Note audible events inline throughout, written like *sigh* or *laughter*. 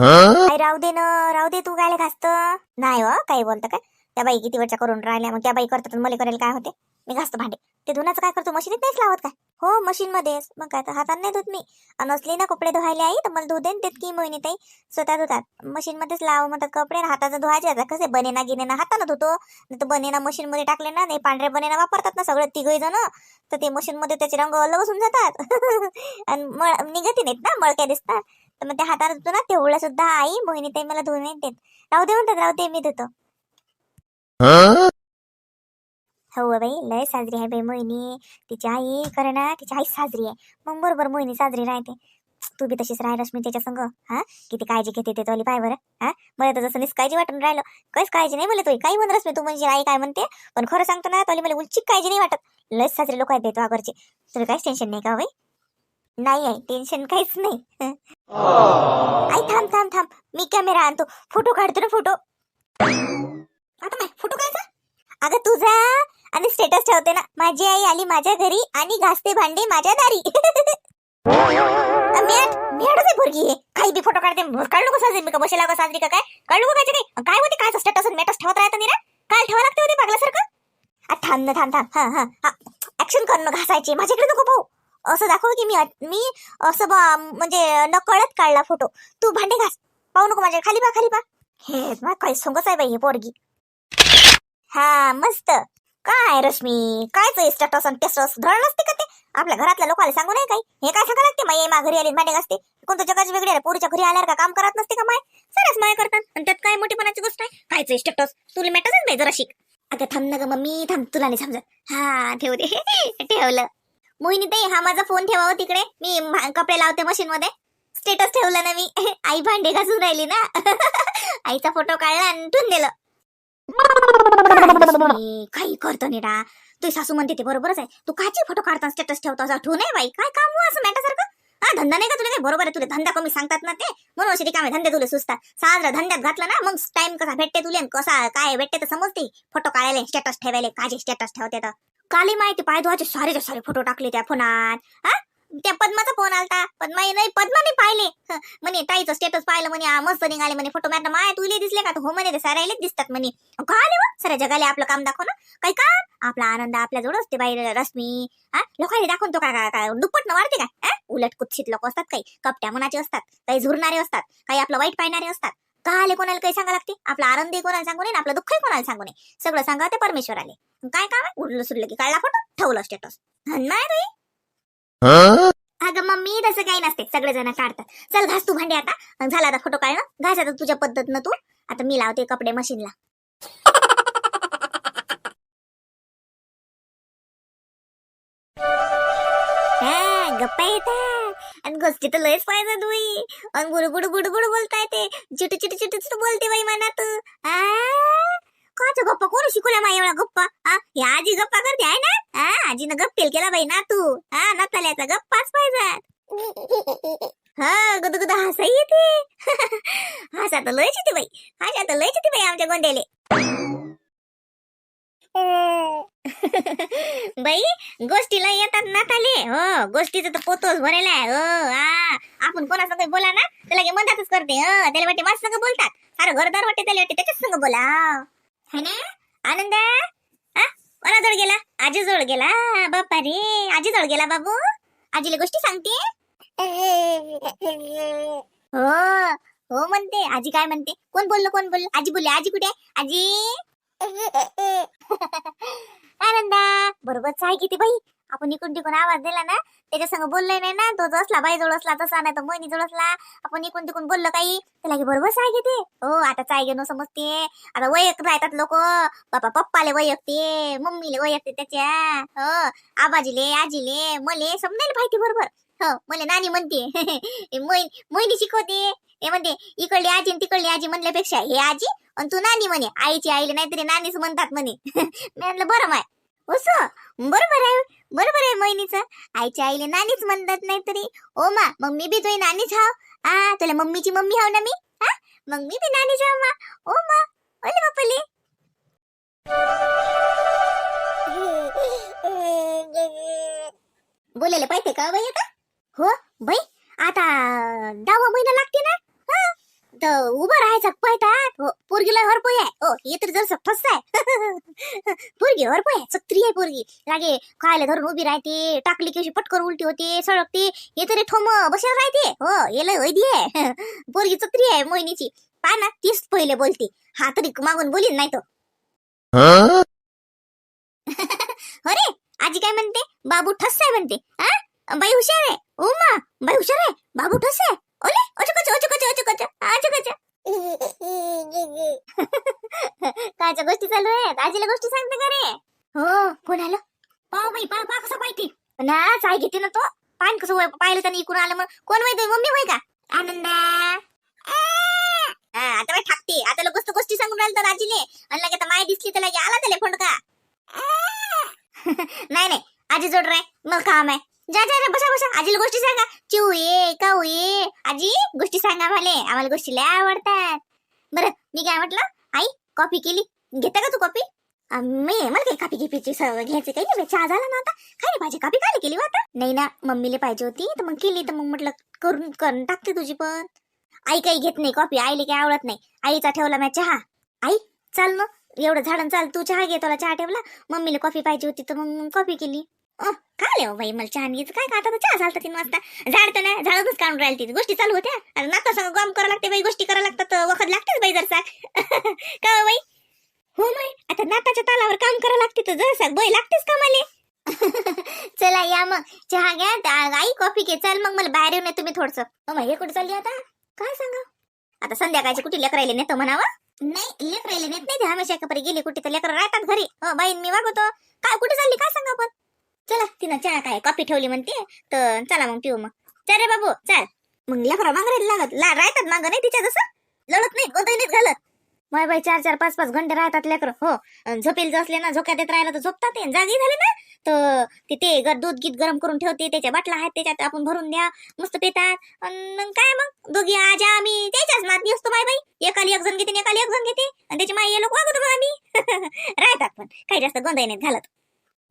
राहू दे ना राहू दे तू काय घासत. नाही हो काही बोलतं काय त्या बाई किती वेळच्या करून राहिल्या मग त्या बाई करतात मले मला करेल काय होते? मी घासतो भांडे. ते धुण्याचं काय करतो? मशीनीत नाहीच लावत काय हो मशीन मध्येच मग काय तर हाताने नाही धुत मी. आणि असली ना कपडे धुवायला आई तर मला धुऊ देन देत की मोहिनी ताई. स्वतः धुतात. मशीन मध्येच लाव म्हणतात कपडे हाताचं धुवायचे आता. कसे बनेना गिनेना हातानं धुतो. नाही तर बनेना मशीन मध्ये टाकले ना नाही पांढरे बनेना वापरतात ना सगळं तिघही जण. तर ते मशीन मध्ये त्याचे रंग अलग होऊन जातात. *laughs* आणि मळ निघती नाहीत ना मळक्या दिसतात. तर मग त्या हातात होतो ना तेवढं सुद्धा आई मोहिनी ताई मला धुवून देत. राहू दे म्हणतात राहू दे मी धुतो. हो बाई लय साजरी आहे बाई मोहिनी. तिची आई खरं ना तिची आई साजरी आहे. मग बरोबर मोहिनी साजरी राहते. तू बी तशीच राह रश्मी त्याच्या संग हा? किती काळजी घेते ते तोली पाय बरं हा? मला तर जसं निसकाळजी वाटून राहिलं. काहीच काळजी नाही मला तुझी काही म्हण रश्मी तू म्हणजे आई काय म्हणते? पण खरं सांगतो ना तोली मला उलची काळजी नाही वाटत. लयच साजरे लोक आहेत तो घरचे तुला काहीच टेन्शन नाही का हो बाई? नाही आहे टेन्शन काहीच नाही. आई थांब थांब थांब. मी कॅमेरा आणतो. फोटो काढतो ना फोटो. आता काय फोटो काढचा अगं तुझा आणि स्टेटस ठेवते ना. माझी आई आली माझ्या घरी आणि घासते भांडे माझ्या दारी. मॅट आहे पोरगी हे काही बी फोटो काढते. काढू कसं साजरी मी का बसेला का साजरी का काय काढू काय काय काय होते काय स्टेटस मेटस ठेवत राहतं ना काय ठेवा लागते होते पागल्यासारखं थांब ना थांब थांब. हा हा. हा ऍक्शन करणं घासायची. माझ्याकडे नको पाहू. असं दाखव की मी मी असं बा म्हणजे नकळत काढला फोटो तू भांडे घास. पाहू नको माझ्या खाली पा खाली पा. हे मग काही सोंगच आहे बाई हे पोरगी. हा मस्त. काय रश्मी? काय स्टेटस आणि टेस्टस धरण नसते का ते? आपल्या घरातल्या लोकांना सांगू नाही काही? हे काय सांगा लागते? माई मा घरी आली भांडे घासते. कोणतं जगाची वेगळी आहे? पोरीच्या घरी आल्यावर का काम करत नसते का माय? सरस माय करतात. आणि त्यात काय मोठीपणाची गोष्ट आहे? कायच स्टेटस तुला मॅटच नाही जरा शिक आता थांब ना ग मम्मी. थांब तुला नाही समजत. हा ठेव दे. *laughs* ठेवलं. मोहिनी ताई हा माझा फोन ठेवा हो तिकडे. मी कपडे लावते मशीन मध्ये स्टेटस ठेवलं ना मी. *laughs* आई भांडे घासून राहिली ना. *laughs* आईचा फोटो काढला आणि ठेवून दिलं. *laughs* काही करतो निडा तुझी सासू म्हणते ते बरोबरच आहे. तू काची फोटो काढता स्टेटस ठेवतो असं. ठेवू नाही बाई. काय काम हो असं मॅटासारखं हा धंदा नाही का तुला काय बरोबर आहे. तुला धंदा कमी सांगतात ना ते. म्हणून असे रिकामे धंदे तुला सुचतात. साजरा धंद्यात घातला ना मग टाइम कसा भेटते तुले कसा काय भेटते तर समजते. फोटो काढायला स्टेटस ठेवायला काचे स्टेटस ठेवते तर. काली माहिती पाय धुवाचे सारेच्या सारे फोटो टाकले त्या फोनात. हा? त्या पद्माचा फोन आलता. पद्मा नाही पद्मा नाही पाहिले म्हणे ताईचं स्टेटस पाहिलं म्हणे मस्त निघाले म्हणे फोटो मॅडम माय तुले दिसले का? हो म्हणे ते सारायलेच दिसतात म्हणे. का आले व साऱ्या जगाले आपलं काम दाखव ना. काही काम? आपला आनंद आपल्या जवळ असते बाई रश्मी. हा? लोकांनी दाखवून काय काय काय दुप्पट न वाढते काय? उलट कुत्सित लोक असतात काही. कपट्या मनाचे असतात काही झुरणारे असतात काही आपलं वाईट पाहणारे असतात. का आले कोणाला काही सांगा लागते? आपला आनंदही कोणाला सांगू नये आपलं दुःखही कोणाला सांगू नये. सगळं सांगा ते परमेश्वर आले काय काम आहे? उरलं सुरलं की काढला फोटो ठेवलं स्टेटस नाही तुई अगं मम्मी तसं काही नसते. सगळे जण काढतात. चल घास तू भांडे आता. झाला आता फोटो काढणं. घास आता तुझ्या पद्धतीनं तू. आता मी लावते कपडे मशीनला. गप्पा येतात आणि गोष्टी तर लयच पाहिजे तुई आणि गुडगुड गुडगुड बोलताय गुडू बोलता येते चिटू चिटू चिटू चिटू बोलते बाई मनात. आ? काच गप्पा कोण शिकवल्या माय एवढा गप्पा? हा ही आजी गप्पा करते आहे ना? हा आजीनं गप्पेल केला बाई ना तू हा नाताल्याचा गप्पाच पाहिजे हा गुद गुद हसा येते. *laughs* हसा तर लयच येते बाई. हसा तर लयच येते बाई आमच्या गोंड्याले. हो. बाई गोष्टीला येतात नाताले. हो गोष्टीचं तर पोतोच भरेला आहे हो आपण आपण काही बोला ना त्याला की मधातच करते. हो त्याला वाटते माझ संग बोलतात. सारं घरदार वाटते त्याला वाटते त्याच्याच संग बोला. है ना? आनंद? हा कोणाजवळ गेला? आजी जवळ गेला? बाप्पा रे आजी जवळ गेला बाबू? आजीला गोष्टी सांगते? हो हो म्हणते. आजी काय म्हणते? कोण बोललो कोण बोललो? आजी बोलले. आजी कुठे आहे? आजी? आनंदा बरोबरच आहे किती बाई. आपण इकडून तिकडून आवाज दिला ना त्याच्या संग बोललंय नाही ना तो जसला बाई जवळ असला तसा नाही तर मोहिनी जवळ असला आपण इकडून तिकडून बोललो काही त्याला की बरोबर आहे घेते. हो आता चाय घेणं समजते. आता वैयक राहतात लोक. बापा पप्पाले वैयकते मम्मीले वैयकते त्याच्या. हो आबाजीले आजीले मले समजायला माहिती बरोबर. हो मला नानी म्हणते. *laughs* मोहिनी मोहिनी शिकवते. हे म्हणते इकडली आजी आणि तिकडली आजी म्हणल्यापेक्षा हे आजी आणि तू नानी म्हणे. आईची आईला नाहीतरी नानीच म्हणतात म्हणे. *laughs* मी म्हणलं बरं माय असं बरोबर आहे बरोबर आहे मोहिनीचं. आईच्या आईला नानीच म्हणतात नाहीतरी. ओ मा मग मी बी तुझी नानीच हाव. आ तुला मम्मीची मम्मी हाव ना मी? हा मग मी बी नानीच हाव मा. ओ मा ओले बापले. *laughs* बोलायला पाहिजे का बाई आता? हो बाई आता दहावा महिना लागते ना? हा तर उभं राहायचं पळतात हो पोरगीला हरपोय आहे. हो हे तर जर फस आहे. *laughs* पोरगी हरपोय आहे चक्री आहे पोरगी. लागे खायला धरून उभी राहते टाकली की अशी पटकन उलटी होते सळगते. हे तरी ठोम बसेल राहते. हो याला वैदी आहे. *laughs* पोरगी चक्री आहे मोहिनीची. पहा ना तीच पहिले बोलते. हा तरी मागून बोलीन नाही तो. *laughs* अरे आजी काय म्हणते? बाबू ठस आहे म्हणते. हा? बाई हुशार आहे. उमा बाई हुशार आहे. बाबू ठस आहे? ओले ओचकच ओचकच ओचकच ओचकच *laughs* कायच्या गोष्टी चालू आहेत. आजीला गोष्टी सांगते का रे? हो कोण आलं? पाव बाई पाव पा कसं पाहिजे ना चाय घेते ना तो. पान कसं वय- पाहिलं त्याने इकडून आलं मग. कोण वय मम्मी वय का? आनंदा. आता बाई ठाकते आता लोक गोष्टी सांगून राहिलं तर आजीले. आणि लगे आता माय दिसली तर लगे आला त्याला फंडका. *laughs* नाही नाही. आजी जोड राय मग काम आहे. जा जा जा, बसा बसा. आजीला गोष्टी सांगा. चिऊ ये काऊ ये. आजी गोष्टी सांगा मला. आम्हाला गोष्टी लय आवडतात. बरं मी काय म्हटलं? आई कॉफी केली. घेता का तू कॉफी? मी मला काही कापी गिपीची सवय घ्यायची काही नाही. चहा झाला ना आता. काय नाही माझी कापी काय केली हो आता? नाही ना मम्मीला पाहिजे होती तर मग केली. तर मग म्हटलं करून करून टाकते तुझी पण. आई काही घेत नाही कॉफी आईला काही आवडत नाही. आईचा ठेवला मी चहा. आई चाल ना. एवढं झाडं चाल. तू चहा घे तुला चहा ठेवला. मम्मीला कॉफी पाहिजे होती तर मग कॉफी केली. काय हो बाई मला चहा घेत काय का आता चहा झालता तीन वाजता झाड तर नाही झाडच काढून राहिली ती गोष्टी चालू होत्या. अरे नाता सांग गम करावं लागते बाई गोष्टी करावं लागतात. तर वखत लागतेच बाई जरसा *laughs* का हो बाई? हो माय आता नाताच्या तालावर काम करावं लागते तर जरसा बाई लागतेच का मला? *laughs* चला या मग. चहा घ्या आई कॉफी घे. चल मग मला बाहेर येऊन तुम्ही थोडस. हो हे कुठे चालली आता? काय सांगा? आता संध्याकाळची कुठे लेकरायला नेतो म्हणावं? नाही लेकरायला नेत नाही. हमेशा कपडे गेली कुठे तर लेकर राहतात घरी. हो बाई मी वागवतो. काय कुठे चालली? काय सांगा आपण? चला तिनं चहा काय कॉफी ठेवली म्हणते तर चला मग पिऊ मग. चल रे बाबू चल. मग लेकरं मागं लागत. ला राहतात मागं नाही तिच्या जसं? लढत नाही कोणतंही नाहीत घालत. माय बाई चार चार पाच पाच घंटे राहतात लेकर हो. अन झोपेल असले ना झोक्यात येत राहिलं तर झोपतात जागी झाले ना तर तिथे दूध गीत गरम करून ठेवते त्याच्या बाटला आहेत त्याच्यात आपण भरून द्या मस्त पितात. अन मग काय मग? दोघी आजा आम्ही त्याच्याच माती असतो माय बाई. एकाली एक जण घेते आणि एकाली एक जण घेते. आणि त्याची माई लोक वागतो मग आम्ही. *laughs* राहतात पण. काही जास्त गोंधळ नाहीत घालत.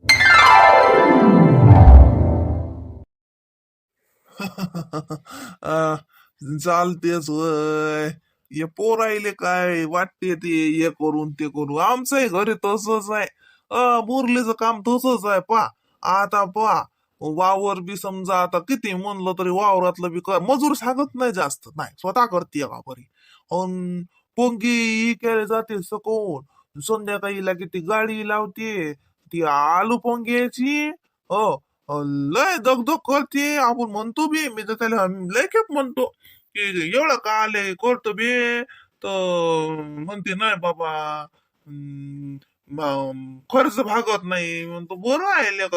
*laughs* चालतेच वय हे पोरायले काय वाटते ते हे करून ते करू आमचंही घरी तसंच आहे. अ मुरलीचं काम तसंच आहे पा आता पा वावर बी समजा आता किती म्हणलं तरी वावरातलं बी कर मजूर सांगत नाही जास्त. नाही स्वतः करते का बरी अन पोंगी केले जाते सकून संध्याकाळीला किती गाडी लावते. ती आलू पोंग्याची हो लय दगदग करते. आपण म्हणतो बी मी तर त्याला लय खेप म्हणतो. की एवढं का आले करतो बे. तर म्हणते नाही बाबा खर्च भागत नाही. म्हणतो बरं आहे लेक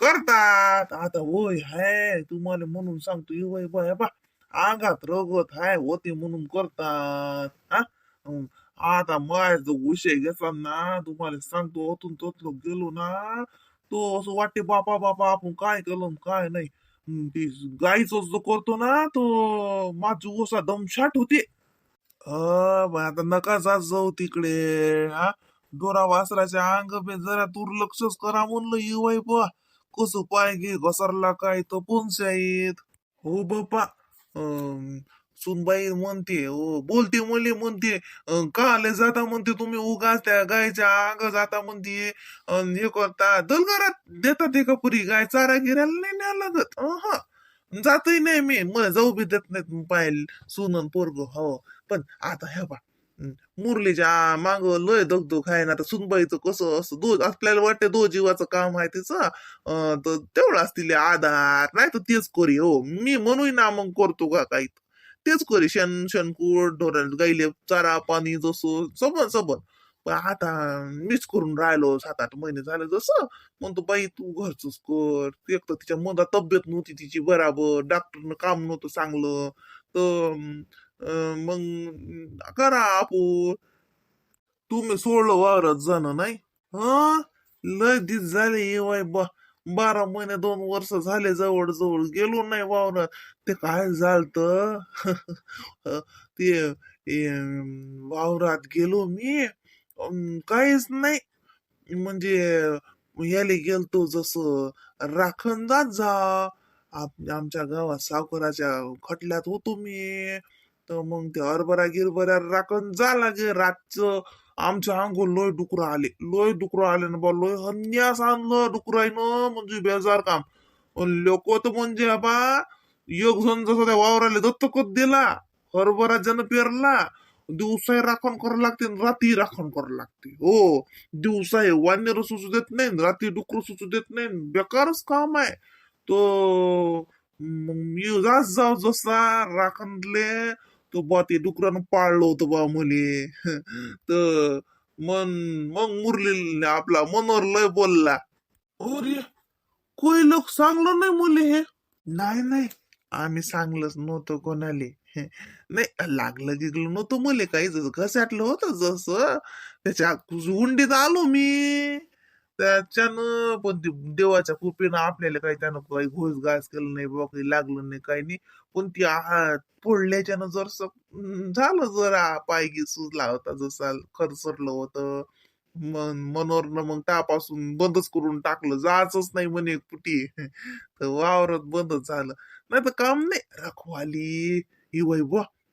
करतात. आता वय हाय तुम्हाला म्हणून सांगतो हे वय बाय बा आगात रगत हाय होते म्हणून करतात. हा आता माझा विषय घेतला ना तुम्हाला सांगतो ओतून तोतलो गेलो ना तो असं वाटते बापा बापा आपण काय केलं आणि काय नाही हम्म, ती गाईचं जो करतो ना तो माझी ओसा दमशाट होते अ बा, आता नका जात जाऊ तिकडे हा डोरा वासराच्या अंग बे जरा दुर्लक्षच करा म्हणलं येवाय बा कसं पाय घे घसरला काय तर पंचायत हो बापा अं, सुनबाई म्हणते हो बोलते मले म्हणते काले का आले जाता म्हणते तुम्ही उगाच त्या गायच्या अंग जाता म्हणते हे करता दलगरात देतात एका पुरी गाय चारा गिरायला नाही न्या लागत हा जातही नाही मी मला जाऊ बी देत नाहीत पाहिल सुनन पोरग हो पण आता हे बा मुरलीच्या माग लय दगदग आहे ना आता सुनबाईचं कसं असं दो आपल्याला वाटतं दो जीवाचं काम आहे तिचं अं, तर तेवढं असतील आधार नाही तर तेच करी हो मी म्हणून ना मग करतो का काही? तेच करी शेण शेणकूट ढोराला गाईले चारा पाणी जसं सबन सबन. पण आता मीच करून राहिलो सात आठ महिने झाले जसं. म्हणतो बाई तू घरच कर. एक तर तिच्या मधा तब्येत नव्हती तिची बराबर. डॉक्टरनं काम नव्हतं चांगलं. तर अं, मग करा आपण. तुम्ही सोडलं वावरत जाणं नाही. हा? लय दिस झाले येवाय बा. बारा महिने दोन वर्ष झाले जवळ जवळ गेलो नाही वावरात. ते काय झालत? *laughs* ते वावरात गेलो मी. अं, काहीच नाही. म्हणजे याले गेलतो जसं राखण जात जा आमच्या गावात सावकाराच्या खटल्यात होतो मी. तर मग ते हरभरा गिरभऱ्या राखण जा लागे रातचं. आमच्या अंगोल लोय डुकर आले. लोय डुकर आले ना बा लोय हन्यास आणलं डुकरायनं म्हणजे बेजार काम. लोक तर म्हणजे बा एक जण जसं त्या वावराले दत्तकच दिला हरभरा जण पेरला दिवसाही राखण करावं लागते रात्री राखण करावं लागते. हो दिवसा हे वानर सुचू देत नाही रात्री डुकर सुचू देत नाही बेकारच काम आहे. तो मग मी जास जाऊ जसा राखणले तो बा ते डुकरानं पाळलं होतं बा मुले तर मन मग मुरली आपला मनोहर लय बोलला. अरे कोई लोक सांगलं नाही मुले हे? नाही नाही आम्ही सांगलंच नव्हतं कोणाले. नाही लागलं गिगलं नव्हतं मुले काही घसाटलं होतं जसं. त्याच्या हुंडीत आलो मी. त्याच्यानं पण ते देवाच्या कृपेनं आपल्याला काही त्यानं काही घोस घास केलं नाही बाबा काही लागलं नाही काही नाही. पण ती आहा फोडल्याच्यानं जर झालं जरा पायगी सुजला होता जसा खरसरलं होतं मनोरनं मग त्यापासून बंदच करून टाकलं. जायचंच नाही म्हणे कुठे *laughs* तर वावरत बंदच झालं. नाही तर काम नाही. रखवाली ही वय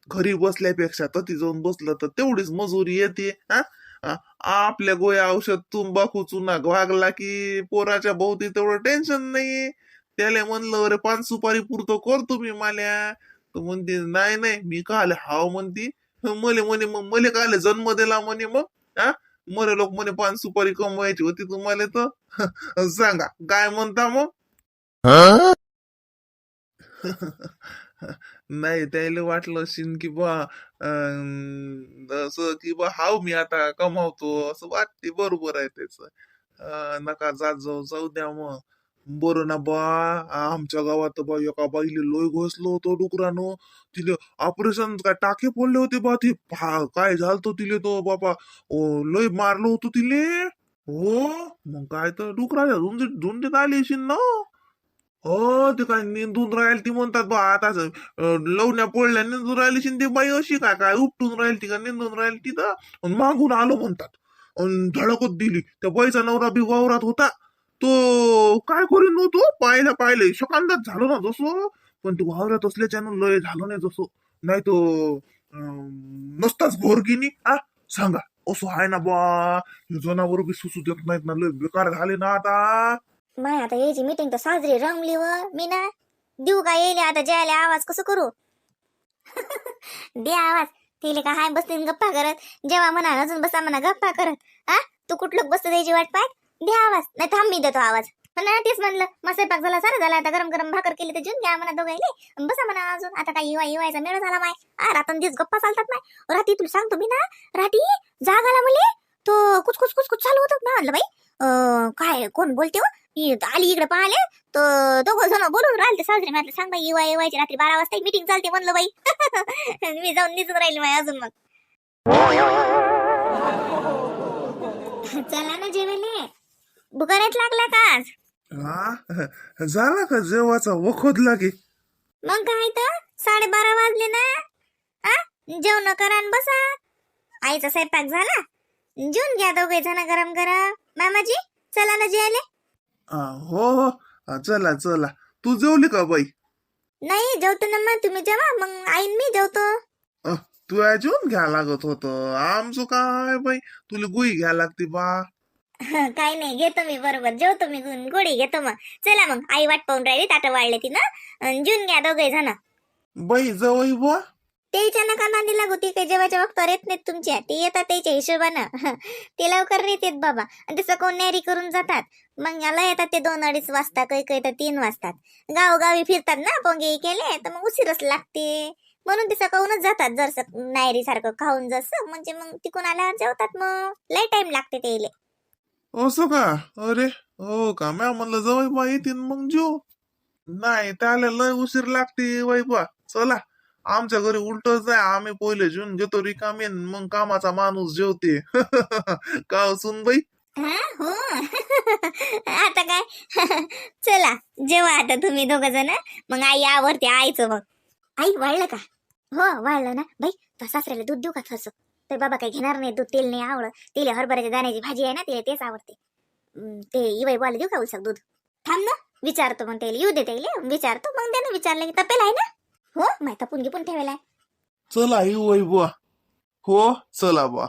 घरी बसल्यापेक्षा तर ती जाऊन बसलं तर तेवढीच मजुरी येते हा? आपल्या गोया औषध तुंबाखू चुना वागला की पोराच्या भोवती तेवढं टेन्शन नाही त्याला म्हणलं अरे पान सुपारी पुरतो करतो मी माल्या. तर म्हणते नाही नाही मी का आले हाव म्हणती. मले म्हणे मग मले का आले जन्म दिला म्हणे मग हा? मरे लोक म्हणे पान सुपारी कमवायची होती तुम्हाला तर. *laughs* सांगा काय म्हणता मग? *laughs* नाही त्याला वाटलं असेल की बा अं, असं की बा हाव मी आता कमावतो असं वाटते बरोबर आहे त्याच. नका जात जाऊ जाऊ द्या मग. बरं ना बा आमच्या गावात बा एका बाईले लोय घोसलो होतो डुकरानो. तिले ऑपरेशन काय टाके पडले होते बा ते काय झालतो तिले तो बाबा ओ लय मारलो होतो तिले. हो मग काय तर डुकराच्या झुंजीत झुंजीत आली असेल ना? हो ते काय निंदून राहील ती म्हणतात बा आता लवण्या पोळल्या निंदून राहिली शिंदे ती बाई अशी काय काय उपटून राहील ती का निंदून राहील तिथं अन मागून आलो म्हणतात. अन धडकत दिली. त्या बाईचा नवरा बी वावरात होता. तो काय करू नव्हतो? पाहिला पाहिले शकांदात झालो ना जसो पण तू वावरात असल्याच्यानं लय झालो नाही जसो. नाही तो अं, नसताच घोरगिनी आ सांगा असो आहे ना बा हे जनावर बी सुसू देत नाहीत ना लय बेकार झाले ना आता. माय आता यायची मीटिंग तर साजरी रंगली व मी ना. देऊ का येईल आता जायला आवाज कसं करू? *laughs* दे आवाज. तिले का हाय बसते गप्पा करत. जेव्हा म्हणा अजून बसा म्हणा गप्पा करत. हा? तू कुठलं बसतो द्यायची वाट पाहत? दे आवाज. नाही थांब मी देतो आवाज. पण ना तेच म्हणलं. मग स्वयंपाक झाला सारा झाला. आता गरम गरम भाकर केली तर जेवून घ्या म्हणा दोघायले. बसा म्हणा अजून. आता काय युवा इवायचा मेळ झाला माय. आ रातन दिस गप्पा चालतात माय. राती तुला सांगतो मी ना. राती जाग आला मुले. तो कुच कुच कुच कुच चालू होतं. ना म्हणलं बाई काय कोण बोलते हो? मी आली इकडे पाहिले तर दोघं जण बोलून राहिले साजरे म्हटलं सांग बाई इवा इवायची रात्री बारा वाजता मीटिंग चालते म्हणलं बाई. *laughs* मी जाऊन निघून राहिली माय अजून मग. *laughs* चला ना जेवेले बुकानेत लागला का आज? हा? झाला का जेवाचा? वखोद लागे मग काय तर? साडेबारा वाजले ना. हा जेवण करा न बसा. आईचा स्वयंपाक झाला. जेवून घ्या दोघे जण गरम गरम मामाजी चला ना जेवायले. आ, हो हो. चला चला. तू जेवली का बाई? नाही जेवतो ना मग. तुम्ही जेवा मग आईन मी जेवतो. अ, तू जेवून घ्या लागत होत. आमचं काय बाई? तुला गुई घ्या लागते बा. काय नाही घेतो मी बरोबर. जेवतो मी गुण गोडी घेतो मग. चला मग आई वाट पाहून राहिली ताट वाढले ती ना. जेवून घ्या दोघे जण. बाई जवळ बुवा त्याच्या नका नांदी लागू ती काही जेवायच्या वक्तावर येत नाहीत तुमच्या ते येतात त्याच्या हिशोबानं. *laughs* ते लवकर नाही येत बाबा. आणि तसं कोण न्यारी करून जातात. मग याला येतात ते दोन अडीच वाजता काही काही तर तीन वाजतात. गावोगावी फिरतात ना पोंगे केले तर मग उशीरच लागते. म्हणून ते सकाळूनच जातात जर नायरी सारखं खाऊन जसं म्हणजे मग तिकून आल्यावर जेवतात मग. लय टाइम लागते ते असं का? अरे हो का? म्या म्हणलं जवळ बा येतील मग जेव नाही त्याला लय उशीर लागते वैबा बा चला. आमच्या घरी उलटच आहे. आम्ही पहिले जून घेतो रिकामी मग कामाचा माणूस जेवते. *laughs* का सुन बाई? हो? आता काय? चला जेव्हा आता तुम्ही दोघ जण. मग आई आवडते आईचं मग आई वाळलं का? हो वाळलं ना. बाई तो सासऱ्याला दूध देऊ का थोडस? तर बाबा काही घेणार नाही दूध तेल नाही आवडत. तेल हरभऱ्याच्या दाण्याची भाजी आहे ना तिला तेच आवडते. ते इवाई बोला देऊ का उलसक दूध? थांब ना विचारतो मग तेल येऊ दे तेल विचारतो मग त्यानं विचारलं की तपेल आहे ना? हो माहिती तपून गिपून ठेवलाय. चल आई वय बुवा. हो चला बुवा.